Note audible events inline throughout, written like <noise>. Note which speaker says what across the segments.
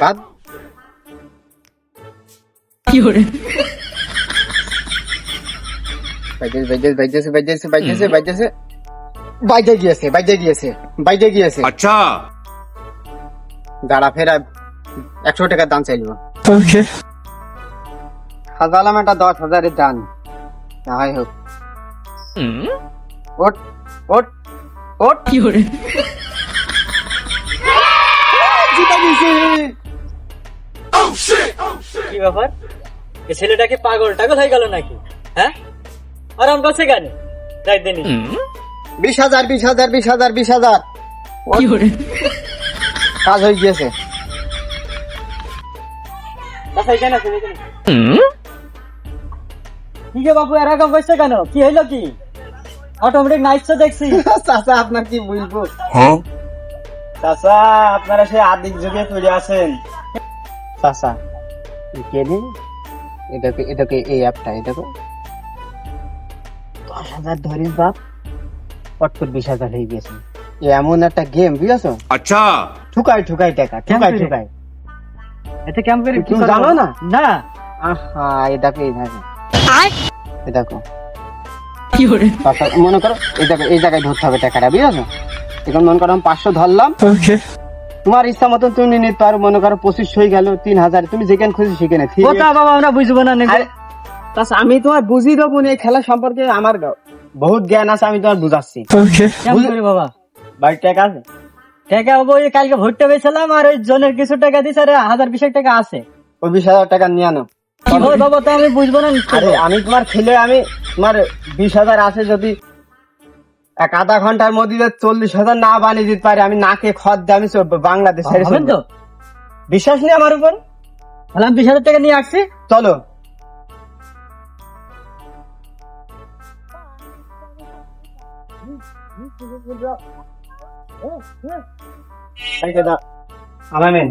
Speaker 1: বাদ। কি হরে বাইজেস বাইজেস বাইজেস বাইজেস বাইজেস বাইজেস বাইজে গিয়েছে বাইজে গিয়েছে বাইজে গিয়েছে।
Speaker 2: আচ্ছা।
Speaker 1: দাঁড়া ফেরা। একশো টাকা দান চাইলো। ওকে সাজালাম এটা দশ হাজারের দান। না হয় হোক। ওট ওট ওট। কি হরে
Speaker 3: কি ব্যাপার? এ ছেলেটা কি পাগল টাগল হয়ে গেল নাকি? হ্যাঁ? আরাম করছে কেন? যাই
Speaker 1: বিশ হাজার বিশ হাজার বিশ হাজার বিশ হাজার। কাজ হয়ে গিয়েছে।
Speaker 3: কি গে বাবু এরকম করছে কেন? কি হইল কি? অটোমেটিক নাইটস দেখছি। <laughs>
Speaker 1: চাচা আপনার কি বলব
Speaker 3: চাচা আপনারা সেই আদিক যুগে ফিরে আছেন।
Speaker 1: চাচা কে দিন এটাকে এটাকে এই অ্যাপটা? এটাকে দশ হাজার ধরিস বাপ বিশ হাজার হয়ে গেছে এমন একটা গেম বুঝেছ?
Speaker 2: আচ্ছা।
Speaker 1: ঠুকাই ঠুকাই টাকা ঠুকাই ঠুকাই।
Speaker 3: এতে কেমন করে
Speaker 1: কি জানো না?
Speaker 3: না।
Speaker 1: আহা এটাকে এই কি মনে করো এই জায়গায় এই জায়গায় ধরতে হবে টাকাটা বুঝেছ? এখন মনে করো আমি পাঁচশো ধরলাম। তোমার ইচ্ছা মতন তুমি নিতে পারো মনে করো পঁচিশ হয়ে গেল তিন হাজার। তুমি যেখানে খুশি সেখানে
Speaker 3: ওটা বাবা আমরা বুঝব না
Speaker 1: আমি তোমার বুঝিয়ে দেবো এই খেলা সম্পর্কে আমার বহুত জ্ঞান আছে আমি তোমার বুঝাচ্ছি।
Speaker 3: বাবা?
Speaker 1: বাড়ির টাকা আছে?
Speaker 3: টাকা ওই কালকে ভোটটা বেছিলাম আর ওই জনের কিছু টাকা দিছে আর হাজার বিশেক টাকা আছে।
Speaker 1: ওই বিশ হাজার টাকা নিয়ে আনো।
Speaker 3: বাবা তো আমি বুঝব না
Speaker 1: আমি তোমার খেলে আমি তোমার বিশ হাজার আছে যদি এক আধা ঘণ্টার মধ্যে চল্লিশ হাজার না বানিয়ে দিতে পারি আমি নাকে খদ দিয়ে আমি চলবো বাংলাদেশ।
Speaker 3: তো।
Speaker 1: বিশ্বাস নেই আমার উপর?
Speaker 3: তাহলে আমি বিশ হাজার টাকা নিয়ে আসছি।
Speaker 1: চলো। আলামেন।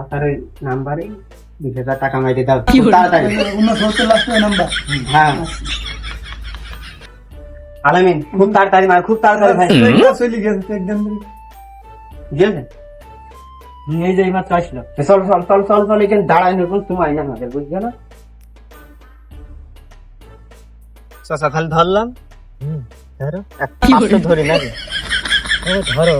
Speaker 1: আপনার ওই নাম্বারে বিশ হাজার টাকা মাইরে দাও তাড়াতাড়ি। হ্যাঁ। আলামিন খুব তাড়াতাড়ি মার খুব তাড়াতাড়ি ভাই। গিয়েছে
Speaker 3: এই যে এই মাত্র আসলো
Speaker 1: চল চল চল চল চল এখানে দাঁড়ায় নতুন সময় না আমাদের বুঝছ না? চাচা খালি ধরলাম।
Speaker 3: ধরো।
Speaker 1: ধরো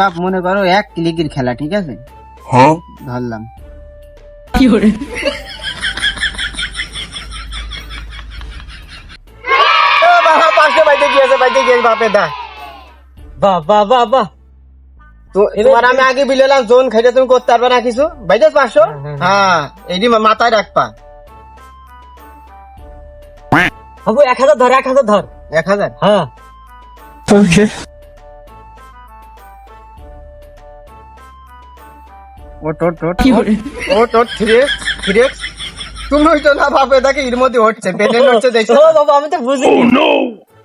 Speaker 1: বাপ মনে করো এক ক্লিকের খেলা ঠিক আছে?
Speaker 2: हाँ
Speaker 1: ধরলাম। ও বাবা, পাঁচশো বাইতে গিয়েছে বাইতে গিয়েছে বাপে দা।
Speaker 3: বাহ বাহ বাহ বাহ।
Speaker 1: তো তোমার আমি আগে বিলেলাম জোন খাইতে তুমি করতে পারবে না কিছু? বাইতে পাঁচশো হ্যাঁ এইটি মাথায় রাখবা।
Speaker 3: বাবু এক হাজার ধর এক হাজার ধর।
Speaker 1: এক হাজার?
Speaker 3: হ্যাঁ।
Speaker 1: ওট ওট ওট ওট ওট থ্রি থ্রি তুমি হইতো না বাপে দেখে এর মধ্যে হচ্ছে পেটে হচ্ছে দেখছ।
Speaker 3: বাবা আমি তো বুঝি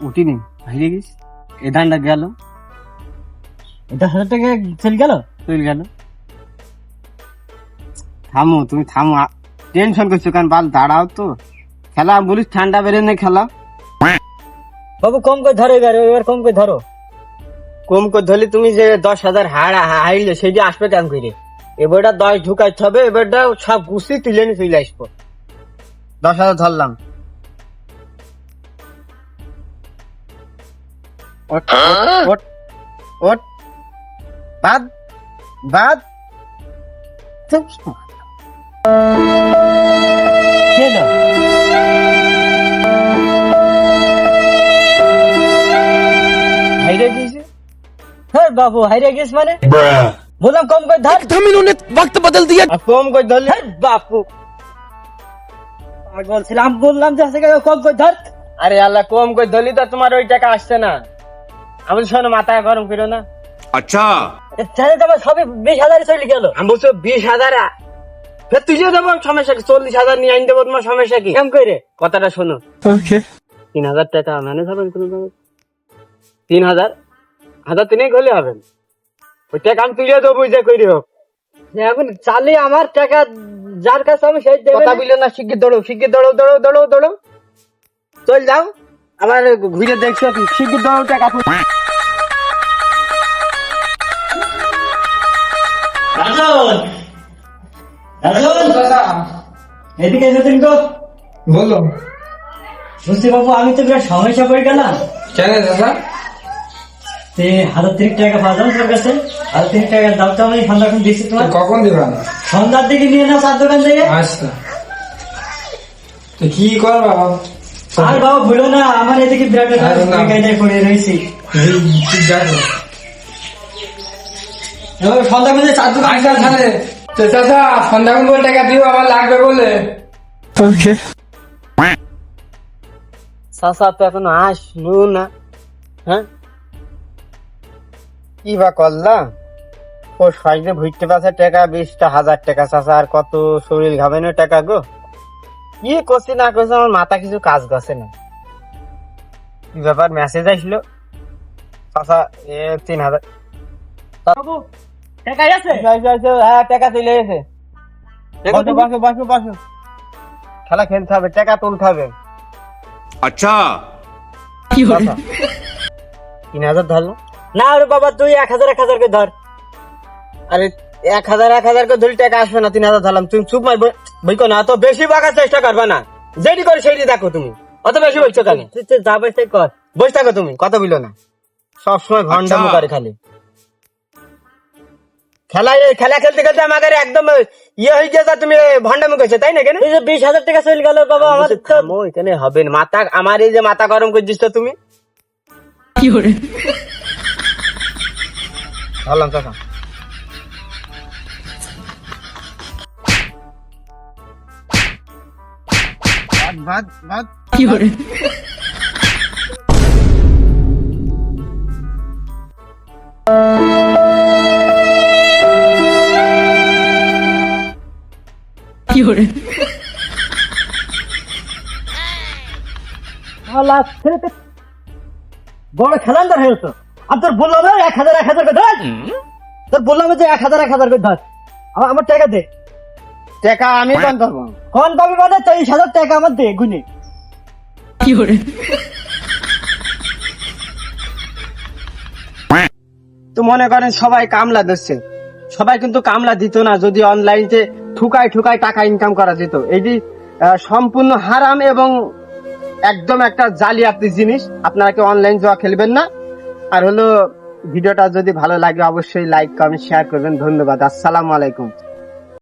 Speaker 1: উঠিনি হারিয়ে গেছি। এ ধানটা গেল।
Speaker 3: দশ হাজার টাকা চলে গেল?
Speaker 1: চলে গেল। থামো তুমি থামো টেনশন করছ কারণ বাল দাঁড়াও তো। খেলা বলিস ঠান্ডা বেড়ে নেই খেলা।
Speaker 3: বাবু কম করে ধরো এবার এবার কম করে ধরো।
Speaker 1: কম করে ধরলে তুমি যে দশ হাজার হাড়া হাইলে সেটি আসবে কেমন করে এবারটা দশ ঢুকাইতে হবে এবারটা সব গুছিয়ে তুলে নিয়ে চলে আসব। দশ হাজার ধরলাম। ওট বাদ বাদ হাইরে
Speaker 3: হ্যাঁ বাবু হাইরে গেছ মানে? বললাম কম করে ধর।
Speaker 1: আর কম করে ধরলে।
Speaker 3: হ্যাঁ, বাপু। পাগল ছিলাম বললাম যে আছে কম করে ধর।
Speaker 1: আরে আল্লাহ কম করে ধরলি তো তোমার ওই টাকা আসছে না। আমি শোনো মাথা গরম করো না।
Speaker 2: আচ্ছা।
Speaker 3: তাহলে তোমার সবই বিশ হাজার চলে গেল।
Speaker 1: আমি বলছো বিশ হাজার। তুইও দেবো সমস্যা কি? চল্লিশ হাজার নিয়ে আনি দেবো তোমার সমস্যা কি?
Speaker 3: কেমন করে
Speaker 1: কথাটা শোনো। তিন হাজার টাকা ম্যানেজ হবেন কোনো তিন হাজার? হাজার তিনেক হলে হবেন ওই টাকা আমি তুলে দেবো যে করি হোক।
Speaker 3: এখন চালে আমার টাকা যার কাছে আমি সেই
Speaker 1: কথা বলল না শিগগির দৌড়ো শিগগির দৌড়ো দৌড়ো দৌড়ো দৌড়ো চল যাও। আবার ঘুরে দেখছ কি? শিগগির টাকা
Speaker 3: রাজন রাজন এদিকে এসেছেন তো?
Speaker 4: বলো।
Speaker 3: বুঝতে বাবু আমি তো বিরাট সমস্যা পড়ে গেলাম।
Speaker 4: কেন দাদা?
Speaker 3: তে হাজার তিরিশ টাকা পাওয়া যাবে তোর কাছে? হাজার তিরিশ টাকা দাম তো আমি সন্ধ্যা এখন দিচ্ছি তোমার।
Speaker 4: কখন দিবা?
Speaker 3: সন্ধ্যার দিকে নিয়ে নাও চার দোকান থেকে।
Speaker 4: আচ্ছা। তো কি কর বাবা?
Speaker 3: আর বাবা ভুলো না আমার এদিকে বিরাট বেকায়দায় পড়ে রয়েছি। সন্ধ্যা মধ্যে চার দোকান
Speaker 4: তাহলে তো চাচা সন্ধ্যাখন বলে টাকা দিও আমার লাগবে বলে।
Speaker 1: চাচা তো এখন আসলো না। হ্যাঁ? কি বা করলাম ও সাইডে ভুইতে পাশে টাকা বিশটা হাজার টাকা চাচা আর কত শরীর ঘামেনো টাকা গো? কি করছি না করছি আমার মাথা কিছু কাজ করছে না। কি ব্যাপার মেসেজ আসলো। এ তিন হাজার। হ্যাঁ, টাকা খেলা খেলতে হবে টাকা তুলতে হবে। আচ্ছা। তিন হাজার ধরলো।
Speaker 3: না ওরে বাবা তুই এক হাজার এক হাজার ধর।
Speaker 1: আরে এক হাজার এক হাজার করে ধরে টাকা আসবে না তিন হাজার ধরলাম। তুমি চুপ মার বইকো না অত বেশি বাগার চেষ্টা করবে না। যেটি করে সেইটি দেখো তুমি। অত বেশি বলছো কেন?
Speaker 3: তুই যা বসে কর।
Speaker 1: বসে থাকো তুমি কথা বলো না। সব সময় ঘন্টামো
Speaker 2: আচ্ছা।
Speaker 1: করে খালি। খেলা খেলা খেলতে খেলতে আমাকে একদম ইয়ে হয়ে গেছে তুমি ভন্ডামো করছ তাই না কেন?
Speaker 3: বিশ হাজার টাকা চলে গেল বাবা আমার
Speaker 1: থামো, এখানে হবে না। মাথা আমার এই যে মাথা গরম করে দিচ্ছ তুমি? ভাবলাম চাচা ভাত ভাত
Speaker 3: আল্লাহ, ছেড়ে দে। বড় খেলান্দার হয়ে তো আর তোর বললাম এক হাজার এক হাজার করে ধর। তোর বললাম যে এক হাজার এক হাজার করে ধর। আমার আমার টাকা দে।
Speaker 1: টাকা আমি কোন ধরবো
Speaker 3: কোন পাবি মানে তেইশ হাজার টাকা আমার দে গুনে।
Speaker 1: তো মনে করেন সবাই কামলা দিচ্ছে। সবাই কিন্তু কামলা দিত না যদি অনলাইনে ঠুকায় ঠুকায় টাকা ইনকাম করা যেত। এটি সম্পূর্ণ হারাম এবং একদম একটা জালিয়াতি জিনিস। আপনারা কি অনলাইন জুয়া খেলবেন না। আর হলো ভিডিওটা যদি ভালো লাগে অবশ্যই লাইক কমেন্ট শেয়ার করবেন। ধন্যবাদ। আসসালামু আলাইকুম।